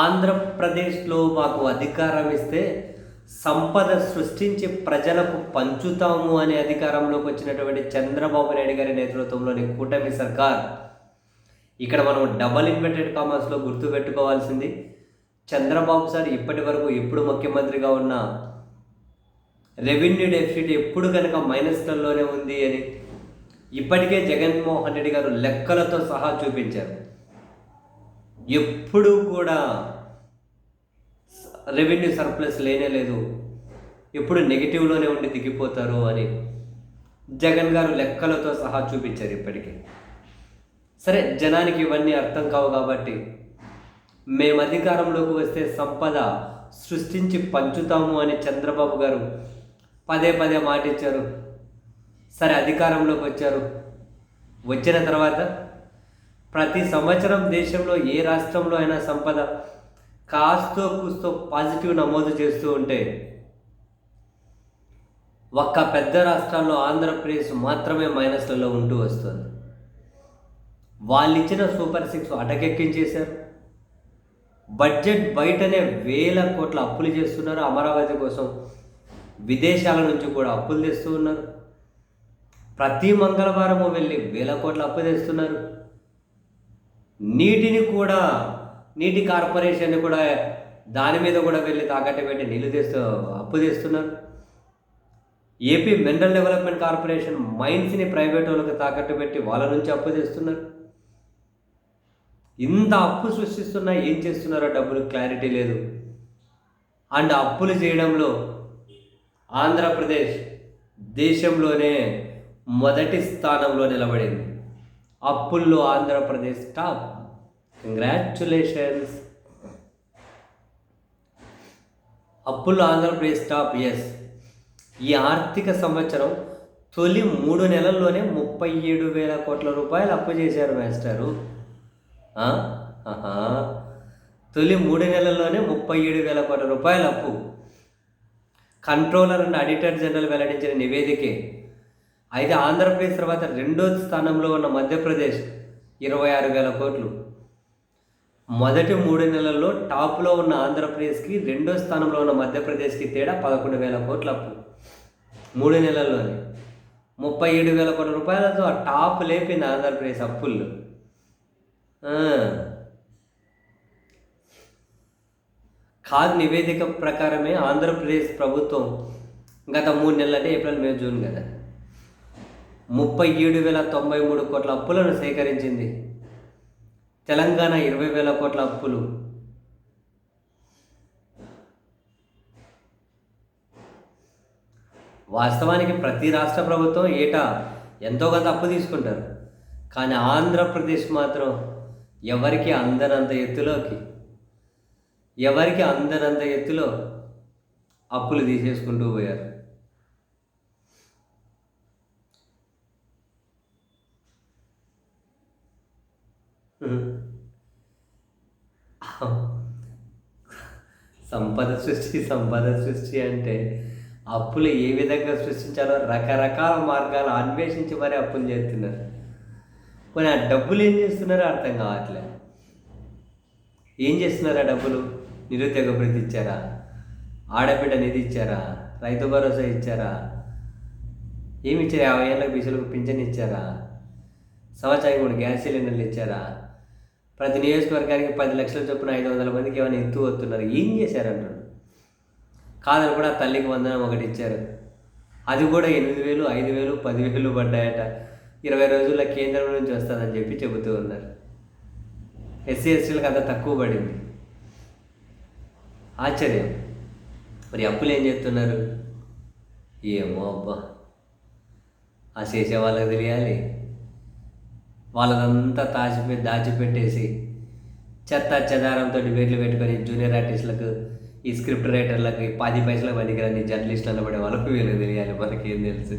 ఆంధ్రప్రదేశ్లో మాకు అధికారం ఇస్తే సంపద సృష్టించి ప్రజలకు పంచుతాము అనే అధికారంలోకి వచ్చినటువంటి చంద్రబాబు నాయుడు గారి నేతృత్వంలోని కూటమి సర్కార్ ఇక్కడ మనం డబల్ ఇన్వెర్టెడ్ కామర్స్లో గుర్తుపెట్టుకోవాల్సింది చంద్రబాబు సార్ ఇప్పటి వరకు ఎప్పుడు ముఖ్యమంత్రిగా ఉన్న రెవెన్యూ డెఫిసిట్ ఎప్పుడు కనుక మైనస్లలోనే ఉంది అని ఇప్పటికే జగన్మోహన్ రెడ్డి గారు లెక్కలతో సహా చూపించారు. ఎప్పుడూ కూడా రెవెన్యూ సర్ప్లస్ లేనే లేదు. ఎప్పుడు నెగిటివ్లోనే ఉండి దిగిపోతారు అని జగన్ గారు లెక్కలతో సహా చూపించారు ఇప్పటికీ. సరే జనానికి ఇవన్నీ అర్థం కావు కాబట్టి మేము అధికారంలోకి వస్తే సంపద సృష్టించి పంచుతాము అని చంద్రబాబు గారు పదే పదే మాటిచ్చారు. సరే అధికారంలోకి వచ్చారు. వచ్చిన తర్వాత ప్రతి సంవత్సరం దేశంలో ఏ రాష్ట్రంలో అయినా సంపద కాస్తో కూస్తో పాజిటివ్ నమోదు చేస్తూ ఉంటే ఒక్క పెద్ద రాష్ట్రాల్లో ఆంధ్రప్రదేశ్ మాత్రమే మైనస్లలో ఉంటూ వస్తుంది. వాళ్ళు ఇచ్చిన సూపర్ సిక్స్ అటకెక్కించేశారు. బడ్జెట్ బయటనే వేల కోట్ల అప్పులు చేస్తున్నారు. అమరావతి కోసం విదేశాల నుంచి కూడా అప్పులు తెస్తూ ఉన్నారు. ప్రతి మంగళవారము వెళ్ళి వేల కోట్ల అప్పు తెస్తున్నారు. నీటిని కూడా నీటి కార్పొరేషన్ కూడా దాని మీద కూడా వెళ్ళి తాకట్టు పెట్టి నీళ్ళు తెస్తూ అప్పు తెస్తున్నారు. ఏపీ మినరల్ డెవలప్మెంట్ కార్పొరేషన్ మైన్స్ని ప్రైవేట్ వాళ్ళకి తాకట్టు పెట్టి వాళ్ళ నుంచి అప్పు తెస్తున్నారు. ఇంత అప్పు సృష్టిస్తున్నా ఏం చేస్తున్నారో డబ్బులు క్లారిటీ లేదు. అండ్ అప్పులు చేయడంలో ఆంధ్రప్రదేశ్ దేశంలోనే మొదటి స్థానంలో నిలబడింది. అప్పుల్లో ఆంధ్రప్రదేశ్ టాప్. కంగ్రాచులేషన్స్ అప్పుల్లో ఆంధ్రప్రదేశ్ టాప్ ఎస్ ఈ ఆర్థిక సంవత్సరం తొలి మూడు నెలల్లోనే ముప్పై ఏడు వేల కోట్ల రూపాయలు అప్పు చేశారు మాస్టారు. తొలి మూడు నెలల్లోనే ముప్పై ఏడు వేల కోట్ల రూపాయల అప్పు. కంట్రోలర్ అండ్ ఆడిటర్ జనరల్ వెల్లడించిన నివేదికే. అయితే ఆంధ్రప్రదేశ్ తర్వాత రెండో స్థానంలో ఉన్న మధ్యప్రదేశ్ ఇరవై ఆరు వేల కోట్లు. మొదటి మూడు నెలల్లో టాప్లో ఉన్న ఆంధ్రప్రదేశ్కి రెండో స్థానంలో ఉన్న మధ్యప్రదేశ్కి తేడా పదకొండు వేల కోట్ల అప్పు. మూడు నెలల్లోనే ముప్పై ఏడు వేల కోట్ల రూపాయలతో ఆ టాప్ లేపింది ఆంధ్రప్రదేశ్ అప్పుల్లో. ఆ. ఖాద్ నివేదిక ప్రకారమే ఆంధ్రప్రదేశ్ ప్రభుత్వం గత మూడు నెలలు అంటే ఏప్రిల్ మే జూన్ కదా. ముప్పై ఏడు వేల తొంభై మూడు కోట్ల అప్పులను సేకరించింది. తెలంగాణ ఇరవై వేల కోట్ల అప్పులు. వాస్తవానికి ప్రతి రాష్ట్ర ప్రభుత్వం ఏటా ఎంతో కొంత అప్పు తీసుకుంటారు. కానీ ఆంధ్రప్రదేశ్ మాత్రం ఎవరికి అందనంత ఎత్తులోకి ఎవరికి అందనంత ఎత్తులో అప్పులు తీసేసుకుంటూ పోయారు. సంపద సృష్టి సంపద సృష్టి అంటే అప్పులు ఏ విధంగా సృష్టించాలో రకరకాల మార్గాలు అన్వేషించి మరీ అప్పులు చేస్తున్నారు. కొన్ని ఆ డబ్బులు ఏం చేస్తున్నారో అర్థం కావట్లే. ఏం చేస్తున్నారు ఆ డబ్బులు? నిరుద్యోగ భృతి ఇచ్చారా? ఆడబిడ్డ నిధి ఇచ్చారా? రైతు భరోసా ఇచ్చారా? ఏమి ఇచ్చారు? యాభై ఏళ్ళకి బీసీలకు పింఛన్ ఇచ్చారా? సంవత్సరానికి మూడు గ్యాస్ సిలిండర్లు ఇచ్చారా? ప్రతి నియోజకవర్గానికి పది లక్షల చొప్పున ఐదు వందల మందికి ఏమైనా ఎత్తు వస్తున్నారు? ఏం చేశారు కాదని కూడా తల్లికి వందనం ఒకటి ఇచ్చారు. అది కూడా ఎనిమిది వేలు ఐదు వేలు పదివేలు పడ్డాయట. ఇరవై రోజుల్లో కేంద్రం నుంచి వస్తుందని చెప్పి చెబుతూ ఉన్నారు. ఎస్సీ ఎస్టీలకు అంత తక్కువ పడింది. ఆశ్చర్యం. మరి అప్పులు ఏం చేస్తున్నారు? ఏమో అబ్బా. ఆ చేసే వాళ్ళకి తెలియాలి. వాళ్ళదంతా దాచిపె దాచిపెట్టేసి చెత్త చెదారంతో వేర్లు పెట్టుకొని జూనియర్ ఆర్టిస్టులకు ఈ స్క్రిప్ట్ రైటర్లకు పది పైసలకు పనికిరాని జర్నలిస్టులు అనబడే వాళ్ళకు వీళ్ళు తెలియాలి. మనకి ఏం తెలుసు?